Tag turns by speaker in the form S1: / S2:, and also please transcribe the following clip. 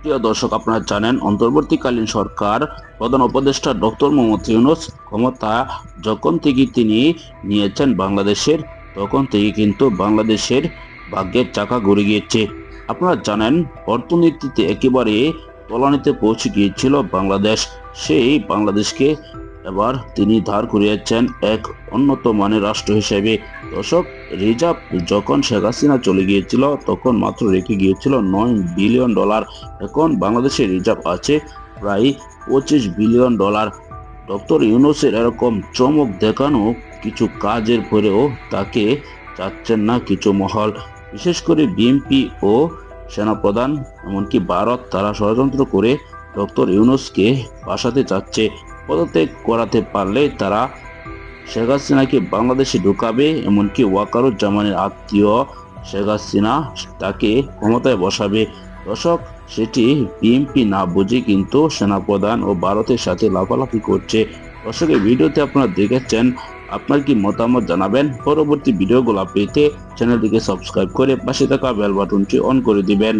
S1: প্রিয় দর্শক, আপনারা জানেন, অন্তর্বর্তীকালীন সরকার প্রধান উপদেষ্টা ডক্টর মোহাম্মদ ইউনুস ক্ষমতা যখন থেকে তিনি নিয়েছেন বাংলাদেশের, তখন থেকে কিন্তু বাংলাদেশের ভাগ্যের চাকা ঘুরে গিয়েছে। আপনারা জানেন, অর্থনীতিতে একেবারে তলানিতে পৌঁছে গিয়েছিল বাংলাদেশ। সেই বাংলাদেশকে এবার তিনি ধার করিয়েছেন এক উন্নত মানের রাষ্ট্র হিসেবে। দর্শক, রিজার্ভ যখন শেখ হাসিনা চলে গিয়েছিল, তখন মাত্র রেখে গিয়েছিল নয় বিলিয়ন ডলার। এখন বাংলাদেশের রিজার্ভ আছে প্রায় পঁচিশ বিলিয়ন ডলার। ডক্টর ইউনুসের এরকম চমক দেখানো কিছু কাজের পরেও তাকে চাচ্ছেন না কিছু মহল। বিশেষ করে বিএনপি ও সেনাপ্রধান, এমনকি ভারত, তারা ষড়যন্ত্র করে ডক্টর ইউনুসকে বাসাতে চাচ্ছে। পদত্যাগ করাতে পারলে তারা শেখ হাসিনাকে বাংলাদেশে ঢুকাবে, এমনকি ওয়াকারুজ্জামানের আত্মীয় শেখ হাসিনা তাকে ক্ষমতায় বসাবে। দর্শক, সেটি বিএনপি না বুঝে কিন্তু সেনাপ্রধান ও ভারতের সাথে লাফালাফি করছে। দর্শক, এই ভিডিওতে আপনারা দেখেছেন, আপনার কি মতামত জানাবেন? পরবর্তী ভিডিওগুলো পেতে চ্যানেলটিকে সাবস্ক্রাইব করে পাশে থাকা বেল বাটনটি অন করে দিবেন।